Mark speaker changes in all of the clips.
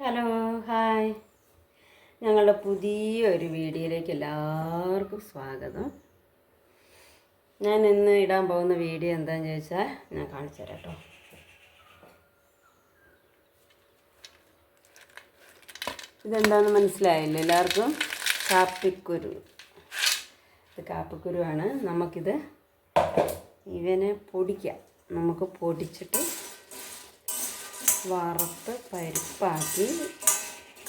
Speaker 1: Hello hi. ഞങ്ങളുടെ പുതിയൊരു വീഡിയോയിലേക്ക് എല്ലാവർക്കും സ്വാഗതം. ഞാൻ ഇന്ന് ഇടാൻ പോകുന്ന വീഡിയോ എന്താണെന്ന് ചോദിച്ചാൽ ഞാൻ കാണിച്ചു തരാം കേട്ടോ. ഇതെന്താണെന്ന് മനസ്സിലായില്ല എല്ലാവർക്കും? കാപ്പിക്കുരു. ഇത് കാപ്പിക്കുരുവാണ്. നമുക്കിത് ഇവനെ പൊടിക്കാം. നമുക്ക് പൊടിച്ചിട്ട് വറുത്ത് പരിപ്പാക്കി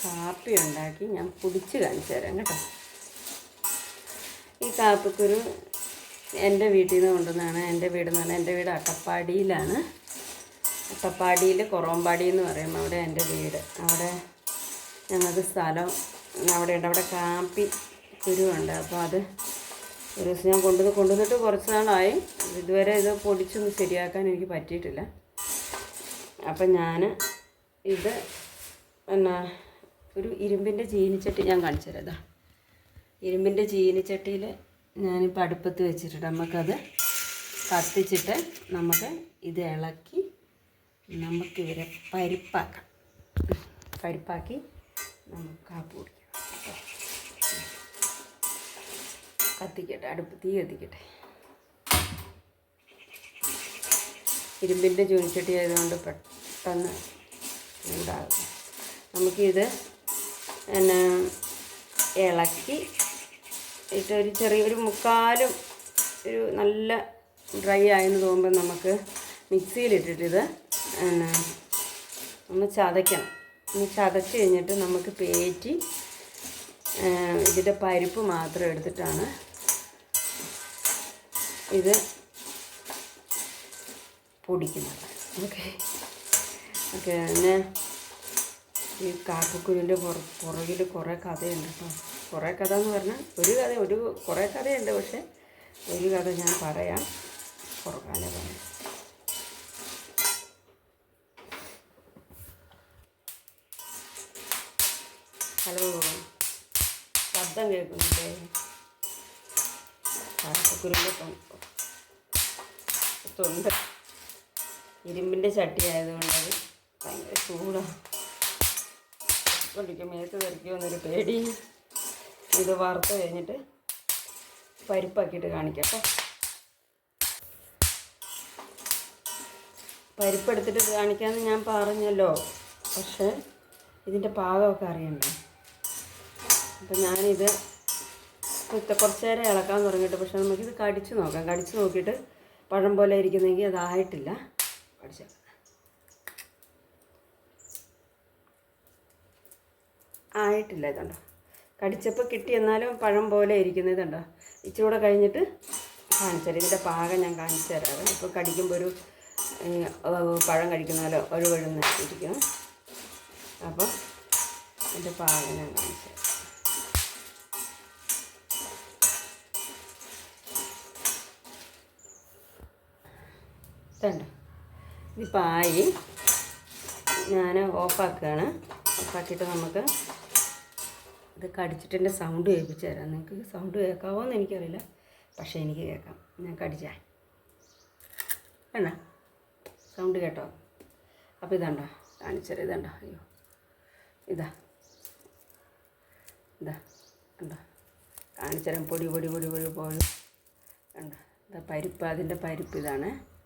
Speaker 1: കാപ്പി ഉണ്ടാക്കി ഞാൻ പൊടിച്ച് കാണിച്ചു തരാം കേട്ടോ. ഈ കാപ്പിക്കുരു എന്റെ വീട്ടിൽ നിന്ന് കൊണ്ടുവന്നതാണ് എന്റെ വീട് എന്ന് പറഞ്ഞാൽ എന്റെ വീട് അട്ടപ്പാടിയിലാണ്. അട്ടപ്പാടിയിൽ കുറവമ്പാടി എന്ന് പറയും അവിടെ എന്റെ വീട്. അവിടെ ഞങ്ങൾക്ക് സ്ഥലം അവിടെ ഉണ്ട് അവിടെ കാപ്പി കുരുവുണ്ട്. അപ്പോൾ അത് ഒരു ദിവസം ഞാൻ കൊണ്ടുവന്ന് കൊണ്ടുവന്നിട്ട് കുറച്ച് നാളായി. ഇതുവരെ ഇത് പൊടിച്ചൊന്നും ശരിയാക്കാൻ എനിക്ക് പറ്റിയിട്ടില്ല. അപ്പം ഞാൻ ഇത് എന്നാ ഒരു ഇരുമ്പിന്റെ ചീനിച്ചട്ടി ഞാൻ കാണിച്ചു തരാം. ഇതാ. ഇരുമ്പിന്റെ ചീനിച്ചട്ടിയിൽ ഞാനിപ്പോൾ അടുപ്പത്ത് വെച്ചിട്ടുണ്ട്. നമുക്കത് കത്തിച്ചിട്ട് നമുക്ക് ഇത് ഇളക്കി നമുക്ക് നമുക്കിവരെ പരിപ്പാക്കാം. പരിപ്പാക്കി നമുക്ക് ആ കുടിക്കാം. കത്തിക്കട്ടെ അടുപ്പ് തീ കത്തിക്കട്ടെ. ഇരുമ്പിന്റെ ചൂനിച്ചട്ടി ആയതുകൊണ്ട് പെട്ടെന്ന് ഉണ്ടാകും. നമുക്കിത് പിന്നെ ഇളക്കി ഇട്ട് ഒരു ചെറിയൊരു മുക്കാലും ഒരു നല്ല ഡ്രൈ ആയെന്ന് തോന്നുമ്പോൾ നമുക്ക് മിക്സിയിലിട്ടിട്ടിത് പിന്നെ ഒന്ന് ചതയ്ക്കണം. ഒന്ന് ചതച്ച് കഴിഞ്ഞിട്ട് നമുക്ക് പേറ്റി ഇതിന്റെ പരിപ്പ് മാത്രം എടുത്തിട്ടാണ് ഇത് പൊടിക്കുന്നത്. ഓക്കെ. ഓക്കെ പിന്നെ ഈ കാക്കക്കുരുവിന്റെ പുറ പുറകിൽ കുറേ കഥയുണ്ട് കേട്ടോ. കുറേ കഥ എന്ന് പറഞ്ഞാൽ ഒരു കഥ ഒരു കുറേ കഥയുണ്ട് പക്ഷേ ഒരു കഥ ഞാൻ പറയാം. പുറകാലെ പറയാം ഹലോ. ശബ്ദം കേൾക്കുന്നില്ലേ? കാക്കക്കുരുവിന്റെ തൊണ്ട്. ഇരുമ്പിന്റെ ചട്ടി ആയതുകൊണ്ട് ഭയങ്കര ചൂടാണ് കൊണ്ടിരിക്കും മേത്ത് തെറിക്കുമെന്നൊരു പേടി. ഇത് വറുത്ത് കഴിഞ്ഞിട്ട് പരിപ്പാക്കിയിട്ട് കാണിക്കട്ടെ പരിപ്പെടുത്തിട്ട് കാണിക്കാമെന്ന് ഞാൻ പറഞ്ഞല്ലോ. പക്ഷേ ഇതിന്റെ പാകമൊക്കെ അറിയണ്ടേ? അപ്പം ഞാനിത് കുറച്ച് നേരം ഇളക്കാൻ തുടങ്ങിയിട്ട് പക്ഷെ നമുക്കിത് കടിച്ചു നോക്കാം. കടിച്ചു നോക്കിയിട്ട് പഴം പോലെ ഇരിക്കുന്നെങ്കിൽ അതായിട്ടില്ല. കടിച്ചേക്കാം ആയിട്ടില്ല ഇതുണ്ടോ? കടിച്ചപ്പോൾ കിട്ടി എന്നാലും പഴം പോലെ ഇരിക്കുന്നത് ഇതുണ്ടോ ഇച്ചിരി കൂടെ കഴിഞ്ഞിട്ട് കാണിച്ചു തരാം ഇതിന്റെ പാകം ഞാൻ കാണിച്ചു തരാം. ഇപ്പോൾ കടിക്കുമ്പോൾ ഒരു പഴം കഴിക്കുന്ന പോലെ ഒഴുവഴുന്ന് ഇരിക്കും അപ്പോൾ ഇതിന്റെ പാകം ഞാൻ കാണിച്ചു തരാം. ഇതുണ്ട്? ഇതിപ്പോൾ പായി ഞാൻ ഓഫാക്കുകയാണ് ഓഫാക്കിയിട്ട് നമുക്ക് ഇത് കടിച്ചിട്ട് സൗണ്ട് കേൾപ്പിച്ച് തരാം. നിങ്ങൾക്ക് സൗണ്ട് കേൾക്കാവോ എന്ന് എനിക്കറിയില്ല. പക്ഷേ എനിക്ക് കേൾക്കാം. ഞാൻ കടിച്ചാൽ വേണ്ട. സൗണ്ട് കേട്ടോ. അപ്പോൾ ഇതാണ്ടോ. കാണിച്ചത് ഇതാണ്ടോ. അയ്യോ. ഇതാ. ഇതാ. കണ്ടോ? കാണിച്ചരം. പൊടി പൊടി പൊടി പൊടി പോയി കണ്ടോ? ഇതാ പരിപ്പ്. അതിന്റെ പരിപ്പ് ഇതാണ്.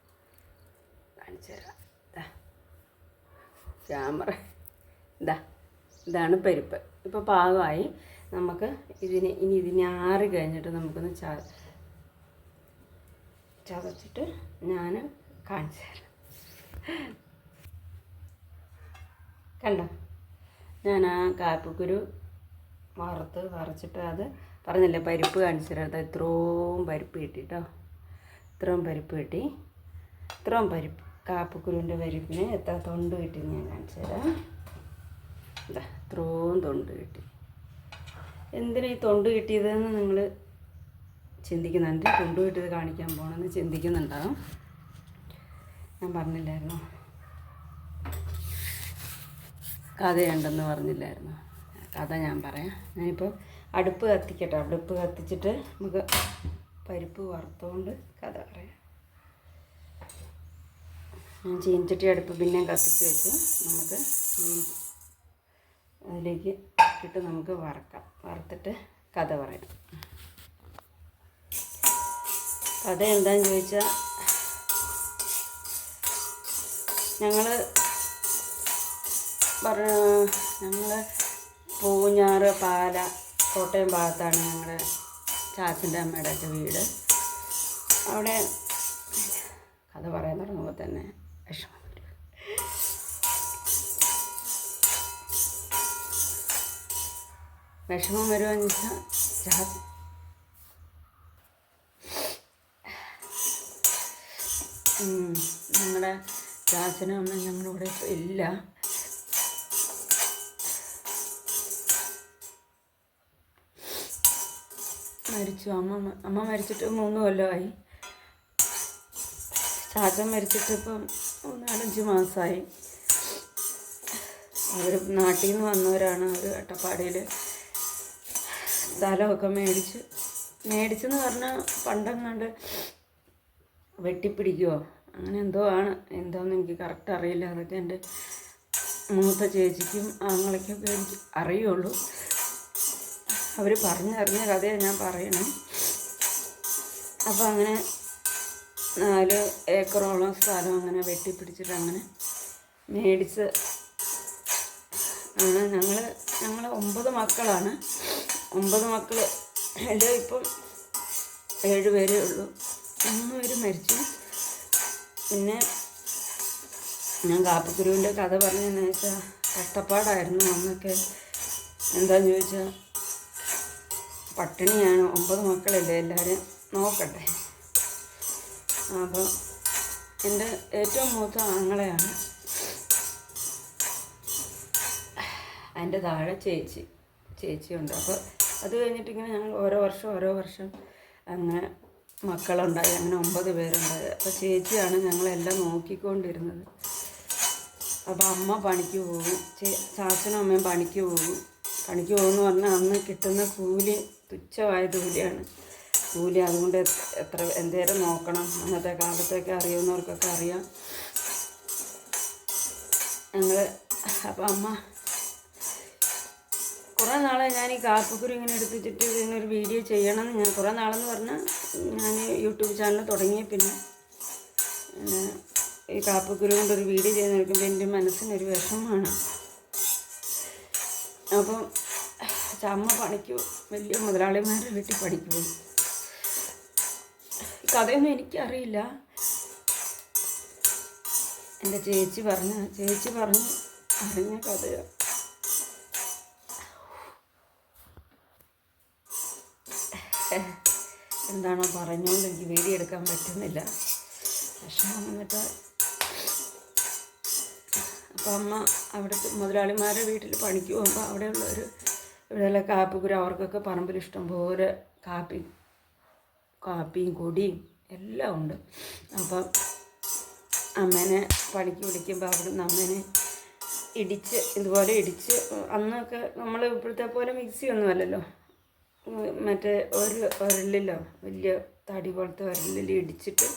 Speaker 1: കാണിച്ചു ക്യാമറ. ഇതാ ഇതാണ് പരിപ്പ്. ഇപ്പോൾ പാകമായി നമുക്ക് ഇതിന് ഇനി ഇതിനെ ആറി കഴിഞ്ഞിട്ട് നമുക്കൊന്ന് ച ചതച്ചിട്ട് ഞാൻ കാണിച്ചു തരാം. കണ്ടോ? ഞാൻ ആ കാപ്പിക്കുരു വറുത്ത് വറച്ചിട്ട് അത് പറഞ്ഞില്ലേ പരിപ്പ് കാണിച്ചു തരാം. ഇത്രയും പരിപ്പ് കിട്ടി കേട്ടോ ഇത്രയും പരിപ്പ് കിട്ടി. ഇത്രയും പരിപ്പ്. കാപ്പിക്കുരുവിന്റെ വരിപ്പിന് എത്ര തൊണ്ട് കിട്ടിയെന്ന് ഞാൻ കാണിച്ചു തരാം. ഇതാ ഇത്രയും തൊണ്ട് കിട്ടി. എന്തിനാ ഈ തൊണ്ട് കിട്ടിയതെന്ന് നിങ്ങൾ ചിന്തിക്കുന്നുണ്ട്? തൊണ്ട് കിട്ടിയത് കാണിക്കാൻ പോകണമെന്ന് ചിന്തിക്കുന്നുണ്ടാവും. ഞാൻ പറഞ്ഞില്ലായിരുന്നു? കഥയുണ്ടെന്ന് പറഞ്ഞില്ലായിരുന്നു? കഥ ഞാൻ പറയാം. ഞാനിപ്പോൾ അടുപ്പ് കത്തിക്കട്ടെ. അടുപ്പ് കത്തിച്ചിട്ട് നമുക്ക് പരിപ്പ് വറുത്തുകൊണ്ട് കഥ പറയാം. ഞാൻ ചീനച്ചട്ടി അടുപ്പ് പിന്നെ കത്തിച്ച് വെച്ച് നമുക്ക് അതിലേക്ക് ഇട്ടിട്ട് നമുക്ക് വറക്കാം. വറുത്തിട്ട് കഥ പറയാം. കഥ എന്താണെന്ന് ചോദിച്ചാൽ ഞങ്ങൾ പറ ഞങ്ങൾ പൂഞ്ഞാറ് പാല കോട്ടയം ഭാഗത്താണ് ഞങ്ങളുടെ ചാച്ചന്റെ അമ്മയുടെ ഒക്കെ വീട്. അവിടെ കഥ പറയാൻ തുടങ്ങുമ്പോൾ തന്നെ വിഷമം. വരും വിഷമം വരുമെന്ന് വെച്ചാൽ ഞങ്ങളുടെ ചാച്ചനും അമ്മ ഞങ്ങളിവിടെ ഇപ്പോൾ ഇല്ല. മരിച്ചു. അമ്മ അമ്മ മരിച്ചിട്ട് മൂന്ന് കൊല്ലമായി. ചാച്ചൻ മരിച്ചിട്ട് ഇപ്പം നാലഞ്ച് മാസമായി അവർ നാട്ടിൽ നിന്ന് വന്നവരാണ് അവർ അട്ടപ്പാടിയിൽ സ്ഥലമൊക്കെ മേടിച്ച് മേടിച്ചെന്ന് പറഞ്ഞാൽ പണ്ടെങ്ങാണ്ട് വെട്ടിപ്പിടിക്കുമോ അങ്ങനെ എന്തോ ആണ്. എന്താണെന്ന് എനിക്ക് കറക്റ്റ് അറിയില്ല. അതൊക്കെ എന്റെ മൂത്ത ചേച്ചിക്കും ആങ്ങളൊക്കെ എനിക്ക് അറിയുള്ളൂ. അവർ പറഞ്ഞറിഞ്ഞ കഥയാണ് ഞാൻ പറയണേ. അപ്പോൾ അങ്ങനെ നാല് ഏക്കറോളം സ്ഥലം അങ്ങനെ വെട്ടിപ്പിടിച്ചിട്ട് അങ്ങനെ മേടിച്ച് ആണ്. ഞങ്ങൾ ഞങ്ങൾ ഒമ്പത് മക്കളാണ്. ഒമ്പത് മക്കൾ എന്റെ ഇപ്പം ഏഴ് പേരേ ഉള്ളൂ. മൂന്ന് പേര് മരിച്ചു. പിന്നെ ഞാൻ കാപ്പക്കുരുവിന്റെ കഥ പറഞ്ഞതെന്ന് വെച്ചാൽ കഷ്ടപ്പാടായിരുന്നു അന്നൊക്കെ. എന്താന്ന് ചോദിച്ചാൽ പട്ടിണിയാണ്. ഒമ്പത് മക്കളല്ലേ എല്ലാവരും നോക്കട്ടെ. അപ്പോൾ എന്റെ ഏറ്റവും മൂത്ത ആങ്ങളെയാണ്. അതിന്റെ താഴെ ചേച്ചി ചേച്ചിയുണ്ട്. അപ്പോൾ അത് കഴിഞ്ഞിട്ട് ഇങ്ങനെ ഞങ്ങൾ ഓരോ വർഷം ഓരോ വർഷം അങ്ങനെ മക്കളുണ്ടായി. അങ്ങനെ ഒമ്പത് പേരുണ്ടായി. അപ്പോൾ ചേച്ചിയാണ് ഞങ്ങളെല്ലാം നോക്കിക്കൊണ്ടിരുന്നത്. അപ്പോൾ അമ്മ പണിക്ക് പോകും. ചേ- ചാച്ചനും അമ്മയും പണിക്ക് പോകും. പണിക്ക് പോകുമെന്ന് പറഞ്ഞാൽ അന്ന് കിട്ടുന്ന കൂലി തുച്ഛമായ കൂലിയാണ് കൂലി അതുകൊണ്ട് എത്ര- എന്തേരം നോക്കണം അന്നത്തെ കാലത്തൊക്കെ അറിയുന്നവർക്കൊക്കെ അറിയാം. ഞങ്ങൾ അപ്പം അമ്മ കുറേ നാളെ ഞാൻ ഈ കാപ്പിക്കുരു ഇങ്ങനെ എടുത്തിട്ട് ഇതിനൊരു വീഡിയോ ചെയ്യണം ഞാൻ കുറേ നാളെന്ന് പറഞ്ഞാൽ ഞാൻ യൂട്യൂബ് ചാനൽ തുടങ്ങിയ പിന്നെ ഈ കാപ്പിക്കുരു കൊണ്ടൊരു വീഡിയോ ചെയ്ത് നിൽക്കുമ്പോൾ എന്റെ മനസ്സിനൊരു വിഷമമാണ് അപ്പം ചമ്മ പണിക്ക് വലിയ മുതലാളിമാരുടെ വീട്ടിൽ പണിക്ക് പോകും കഥയൊന്നും എനിക്കറിയില്ല. എന്റെ ചേച്ചി പറഞ്ഞ ചേച്ചി പറഞ്ഞു അറിഞ്ഞ കഥയാണ് എന്താണോ പറഞ്ഞുകൊണ്ട് എനിക്ക് വീഡിയോ എടുക്കാൻ പറ്റുന്നില്ല. വിഷമം വന്നിട്ട് അപ്പം അമ്മ അവിടുത്തെ മുതലാളിമാരുടെ വീട്ടിൽ പണിക്ക് പോകുമ്പോൾ അവിടെയുള്ളവർ ഇവിടെയുള്ള കാപ്പിക്കുരു അവർക്കൊക്കെ പറമ്പിൽ ഇഷ്ടം പോലെ കാപ്പി കാപ്പിയും കൊടിയും എല്ലാം ഉണ്ട്. അപ്പം അമ്മേനെ പണിക്ക് വിളിക്കുമ്പോൾ അവിടുന്ന് അമ്മേനെ ഇടിച്ച് ഇതുപോലെ ഇടിച്ച് അന്നൊക്കെ നമ്മൾ ഇപ്പോഴത്തെ പോലെ മിക്സി ഒന്നുമല്ലല്ലോ മറ്റേ ഒരു ഉരലിലോ വലിയ തടി പോലത്തെ ഉരലിൽ ഇടിച്ചിട്ട്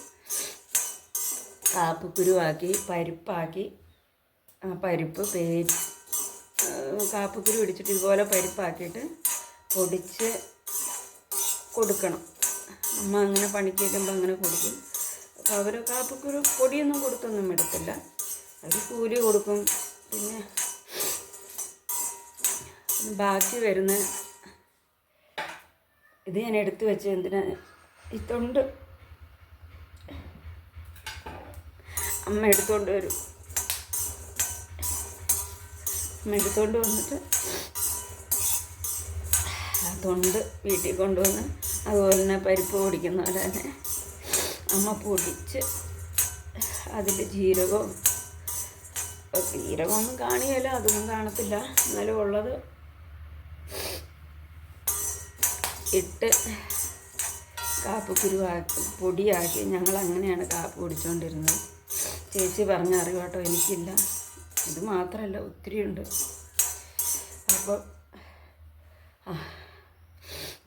Speaker 1: കാപ്പിക്കുരുവാക്കി പരിപ്പാക്കി ആ പരിപ്പ് പേര് കാപ്പിക്കുരു ഇടിച്ചിട്ട് ഇതുപോലെ പരിപ്പാക്കിയിട്ട് പൊടിച്ച് കൊടുക്കണം. അമ്മ അങ്ങനെ പണിക്ക് വയ്ക്കുമ്പോൾ അങ്ങനെ കൊടുക്കും. അപ്പോൾ അവർ കാപ്പിക്കൊരു പൊടിയൊന്നും കൊടുത്തൊന്നും എടുത്തില്ല. അവർ കൂലി കൊടുക്കും. പിന്നെ ബാക്കി വരുന്ന ഇത് ഞാൻ എടുത്തു വെച്ച് എന്തിനാ? ഈ തൊണ്ട്. അമ്മ എടുത്തുകൊണ്ട് വരും. അമ്മ എടുത്തുകൊണ്ട് വന്നിട്ട് ആ തൊണ്ട് വീട്ടിൽ കൊണ്ടുവന്ന് അതുപോലെ തന്നെ പരിപ്പ് പൊടിക്കുന്ന പോലെ തന്നെ. അമ്മ പൊടിച്ച് അതിൽ ജീരകവും ജീരകമൊന്നും കാണിയല്ല അതൊന്നും കാണത്തില്ല. എന്നാലും ഉള്ളത് ഇട്ട് കാപ്പ് കുരുവാക്കി പൊടിയാക്കി ഞങ്ങൾ അങ്ങനെയാണ് കാപ്പ് പൊടിച്ചുകൊണ്ടിരുന്നത് ചേച്ചി പറഞ്ഞ അറിവാട്ടോ എനിക്കില്ല. ഇത് മാത്രമല്ല ഒത്തിരിയുണ്ട്. അപ്പോൾ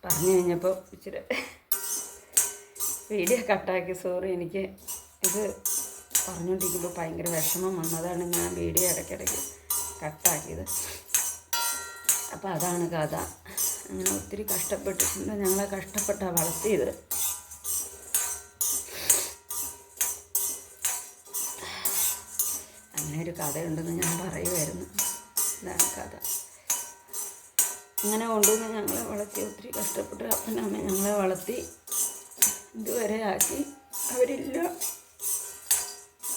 Speaker 1: പറഞ്ഞു കഴിഞ്ഞപ്പോൾ ഇച്ചിരി വീഡിയോ കട്ടാക്കി. സോറി എനിക്ക് ഇത് പറഞ്ഞുകൊണ്ടിരിക്കുമ്പോൾ ഭയങ്കര വിഷമം വന്നതാണ് ഞാൻ വീഡിയോ ഇടയ്ക്കിടയ്ക്ക് കട്ടാക്കിയത്. അപ്പോൾ അതാണ് കഥ. അങ്ങനെ ഒത്തിരി കഷ്ടപ്പെട്ടിട്ടുണ്ട്. ഞങ്ങളെ കഷ്ടപ്പെട്ടാണ് വളർത്തിയത്. അങ്ങനെ ഒരു കഥയുണ്ടെന്ന് ഞാൻ പറയുമായിരുന്നു ഇതാണ് കഥ. അങ്ങനെ കൊണ്ടുവന്ന് ഞങ്ങളെ വളർത്തി ഒത്തിരി കഷ്ടപ്പെട്ട് അപ്പനമ്മ ഞങ്ങളെ വളർത്തി ഇതുവരെ ആക്കി. അവരില്ല.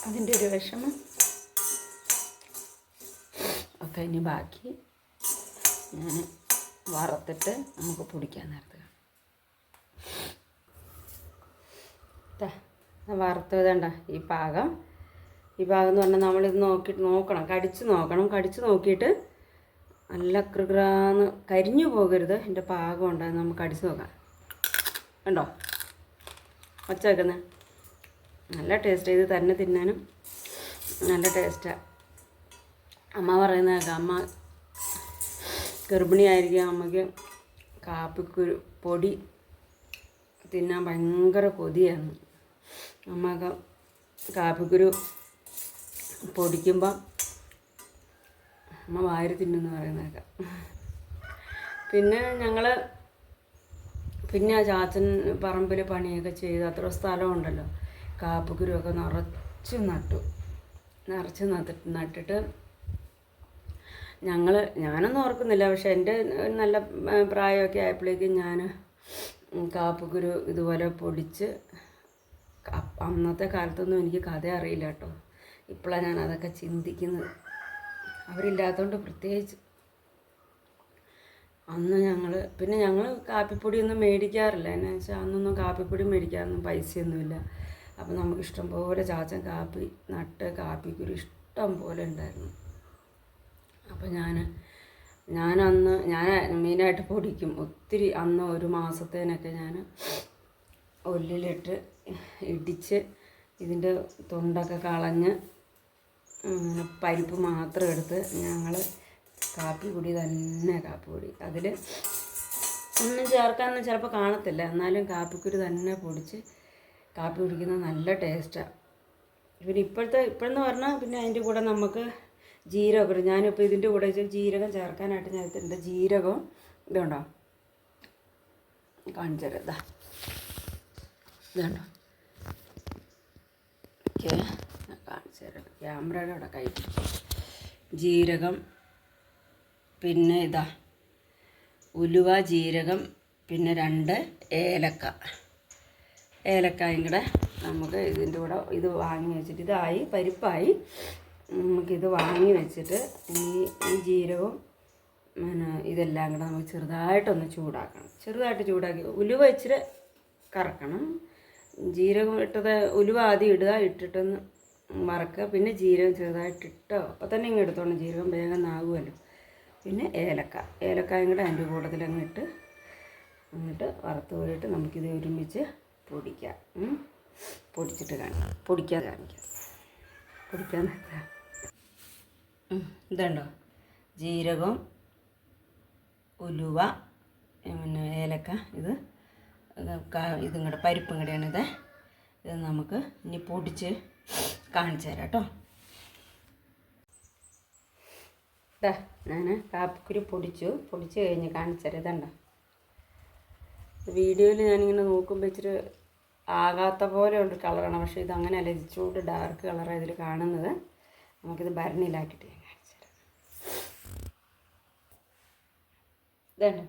Speaker 1: അതിന്റെ ഒരു വിഷമം. ഒക്കെ ഇനി ബാക്കി. ഞാൻ വറുത്തിട്ട് നമുക്ക് പൊടിക്കാൻ നേരത്ത് വറുത്ത് വേണ്ട ഈ പാകം. ഈ പാകം എന്ന് പറഞ്ഞാൽ നമ്മളിത് നോക്കി നോക്കണം. കടിച്ച് നോക്കണം. കടിച്ച് നോക്കിയിട്ട് നല്ല കൃഗ്രാന്ന് കരിഞ്ഞു പോകരുത്. എന്റെ പാകം ഉണ്ടാകും നമുക്ക് അടിച്ചു നോക്കാം. കണ്ടോ? ഒച്ച വെക്കുന്നത് നല്ല ടേസ്റ്റ് ഇത് തന്നെ തിന്നാനും നല്ല ടേസ്റ്റാണ് അമ്മ പറയുന്ന കേൾക്കാം. അമ്മ ഗർഭിണിയായിരിക്കും അമ്മയ്ക്ക് കാപ്പിക്കുരു പൊടി തിന്നാൻ ഭയങ്കര കൊതിയാണ്. അമ്മയ്ക്ക് കാപ്പിക്കുരു പൊടിക്കുമ്പം അമ്മ വാരി തിന്നെന്ന് പറയുന്നതൊക്കെ. പിന്നെ ഞങ്ങൾ പിന്നെ ചാച്ചൻ പറമ്പിൽ പണിയൊക്കെ ചെയ്ത് അത്ര സ്ഥലമുണ്ടല്ലോ. കാപ്പുകുരുവൊക്കെ നിറച്ച് നട്ടു. നിറച്ച് നട്ടിട്ട് നട്ടിട്ട് ഞങ്ങൾ ഞാനൊന്നും ഓർക്കുന്നില്ല. പക്ഷെ എന്റെ നല്ല പ്രായമൊക്കെ ആയപ്പോഴേക്കും ഞാൻ കാപ്പുകുരു ഇതുപോലെ പൊടിച്ച് അന്നത്തെ കാലത്തൊന്നും എനിക്ക് കഥ അറിയില്ല കേട്ടോ. ഇപ്പോഴാണ് ഞാൻ അതൊക്കെ ചിന്തിക്കുന്നത്. അവരില്ലാത്തതുകൊണ്ട് പ്രത്യേകിച്ച്. അന്ന് ഞങ്ങൾ പിന്നെ ഞങ്ങൾ കാപ്പിപ്പൊടിയൊന്നും മേടിക്കാറില്ല. എന്നാ വെച്ചാൽ അന്നൊന്നും കാപ്പിപ്പൊടി മേടിക്കാറൊന്നും പൈസയൊന്നുമില്ല. അപ്പം നമുക്ക് ഇഷ്ടം പോലെ ചാച്ചൻ കാപ്പി നട്ട് കാപ്പിക്കുരു ഇഷ്ടം പോലെ ഉണ്ടായിരുന്നു. അപ്പോൾ ഞാൻ ഞാൻ അന്ന് ഞാൻ മെയിനായിട്ട് പൊടിക്കും. ഒത്തിരി അന്ന് ഒരു മാസത്തേനൊക്കെ ഞാൻ ഉള്ളിലിട്ട് ഇടിച്ച് ഇതിന്റെ തൊണ്ടൊക്കെ കളഞ്ഞ് പരിപ്പ് മാത്രം എടുത്ത് ഞങ്ങൾ കാപ്പിപ്പൊടി തന്നെ കാപ്പിപ്പൊടി അതിൽ ഒന്നും ചേർക്കാമെന്ന് ചിലപ്പോൾ കാണത്തില്ല. എന്നാലും കാപ്പിക്കുരു തന്നെ പൊടിച്ച് കാപ്പി കുടിക്കുന്നത് നല്ല ടേസ്റ്റാണ് പിന്നെ ഇപ്പോഴത്തെ ഇപ്പോഴെന്ന് പറഞ്ഞാൽ പിന്നെ അതിന്റെ കൂടെ നമുക്ക് ജീരകം ഇടും ഞാനിപ്പോൾ ഇതിന്റെ കൂടെ ജീരകം ചേർക്കാനായിട്ട് ഞാൻ എടുത്തിട്ടുണ്ട്. ജീരകവും ഇതുണ്ടോ? കാണിച്ചു ഇതാ ഇതുണ്ടോ? ഓക്കെ. കാണിച്ചു ക്യാമറയുടെ അവിടെ കൈ ജീരകം പിന്നെ ഇതാ ഉലുവ ജീരകം പിന്നെ രണ്ട് ഏലക്ക. ഏലക്കായും കൂടെ നമുക്ക് ഇതിന്റെ കൂടെ ഇത് വാങ്ങി വെച്ചിട്ട് ഇതായി പരിപ്പായി. നമുക്കിത് വാങ്ങി വെച്ചിട്ട് ഈ ഈ ജീരകവും പിന്നെ ഇതെല്ലാം കൂടെ നമുക്ക് ചെറുതായിട്ടൊന്ന് ചൂടാക്കണം. ചെറുതായിട്ട് ചൂടാക്കി ഉലുവ ഇച്ചിരി കറക്കണം. ജീരകം ഇട്ടത് ഉലുവ ആദ്യം ഇടുക ഇട്ടിട്ടൊന്ന് വറക്കുക പിന്നെ ജീരകം ചെറുതായിട്ട് ഇട്ടോ അപ്പം തന്നെ ഇങ്ങ് എടുത്തോണം ജീരകം വേഗം ആകുമല്ലോ. പിന്നെ ഏലക്ക. ഏലക്കായും കൂടെ അതിന്റെ കൂട്ടത്തിൽ അങ്ങ് ഇട്ട് എന്നിട്ട് വറുത്ത് പോയിട്ട് നമുക്കിത് ഒരുമിച്ച് പൊടിക്കാം. പൊടിച്ചിട്ട് കാണിക്കാം. പൊടിക്കാതെ കാണിക്കാം. പൊടിക്കാൻ. ഇതുണ്ടോ? ജീരകം ഉലുവ പിന്നെ ഏലക്ക. ഇത് ഇത് കൂടെ പരിപ്പും കൂടെയാണ് ഇത്. ഇത് നമുക്ക് ഇനി പൊടിച്ച് കാണിച്ചു തരാം കേട്ടോ. ഇതാ ഞാൻ കാപ്പിക്കുരു പൊടിച്ചു. പൊടിച്ച് കഴിഞ്ഞ് കാണിച്ചു തരാം. ഇതണ്ട? വീഡിയോയിൽ ഞാനിങ്ങനെ നോക്കുമ്പോൾ ഇച്ചിരി ആകാത്ത പോലെ ഉണ്ട് കളറാണ്. പക്ഷേ ഇത് അങ്ങനെയല്ല ഇത് ഡാർക്ക് കളറാണ് ഇതിൽ കാണുന്നത്. നമുക്കിത് ഭരണിയിലാക്കിയിട്ട് ഞാൻ കാണിച്ചു തരാം. ഇതണ്ട.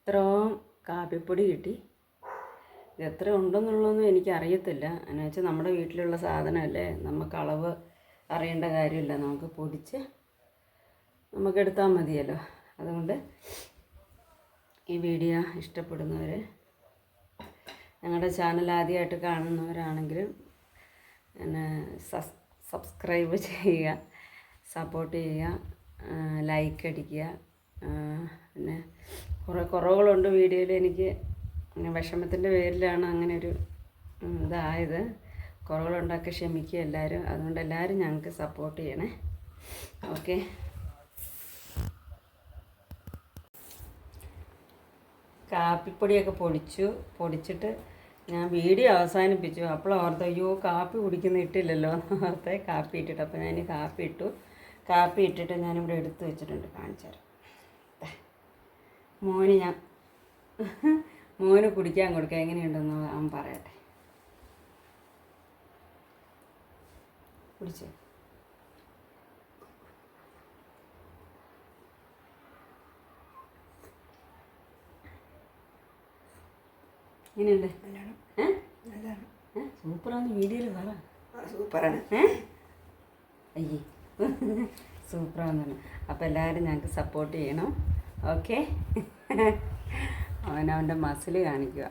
Speaker 1: ഇത്രയും കാപ്പിപ്പൊടി കിട്ടി. ഇത് എത്ര ഉണ്ടെന്നുള്ളതൊന്നും എനിക്കറിയത്തില്ല. എന്ന് വെച്ചാൽ നമ്മുടെ വീട്ടിലുള്ള സാധനമല്ലേ? നമുക്ക് അളവ് അറിയേണ്ട കാര്യമില്ല. നമുക്ക് പൊടിച്ച് നമുക്ക് എടുത്താൽ മതിയല്ലോ. അതുകൊണ്ട് ഈ വീഡിയോ ഇഷ്ടപ്പെടുന്നവർ ഞങ്ങളുടെ ചാനൽ ആദ്യമായിട്ട് കാണുന്നവരാണെങ്കിലും പിന്നെ സസ് സബ്സ്ക്രൈബ് ചെയ്യുക സപ്പോർട്ട് ചെയ്യുക ലൈക്ക് അടിക്കുക പിന്നെ കുറേ കുറവുകളുണ്ട് വീഡിയോയിൽ എനിക്ക് വിഷമത്തിന്റെ പേരിലാണ് അങ്ങനെ ഒരു ഇതായത്. കുറവുകളുണ്ടാക്കി ക്ഷമിക്കുക എല്ലാവരും. അതുകൊണ്ട് എല്ലാവരും ഞങ്ങൾക്ക് സപ്പോർട്ട് ചെയ്യണേ. ഓക്കെ കാപ്പിപ്പൊടിയൊക്കെ പൊടിച്ചു പൊടിച്ചിട്ട് ഞാൻ വീഡിയോ അവസാനിപ്പിച്ചു. അപ്പോൾ ഓർത്ത് അയ്യോ കാപ്പി കുടിക്കുന്ന ഇട്ടില്ലല്ലോ ഓർത്ത് കാപ്പി ഇട്ടിട്ട്. അപ്പോൾ ഞാൻ കാപ്പി ഇട്ടു. കാപ്പി ഇട്ടിട്ട് ഞാനിവിടെ എടുത്ത് വെച്ചിട്ടുണ്ട്. കാണിച്ചു തരാം. മോന് ഞാൻ മോന് കുടിക്കാൻ കൊടുക്കുക എങ്ങനെയുണ്ടെന്ന് അവൻ പറയട്ടെ. കുടിച്ചോ? എങ്ങനെയുണ്ട്? സൂപ്പറാണ്. വീഡിയോയിൽ പറ.
Speaker 2: സൂപ്പറാണ്.
Speaker 1: അയ്യേ. സൂപ്പറാന്നാണ് അപ്പോൾ എല്ലാവരും ഞങ്ങൾക്ക് സപ്പോർട്ട് ചെയ്യണം. ഓക്കെ? അവനവന്റെ മസിൽ കാണിക്കുക.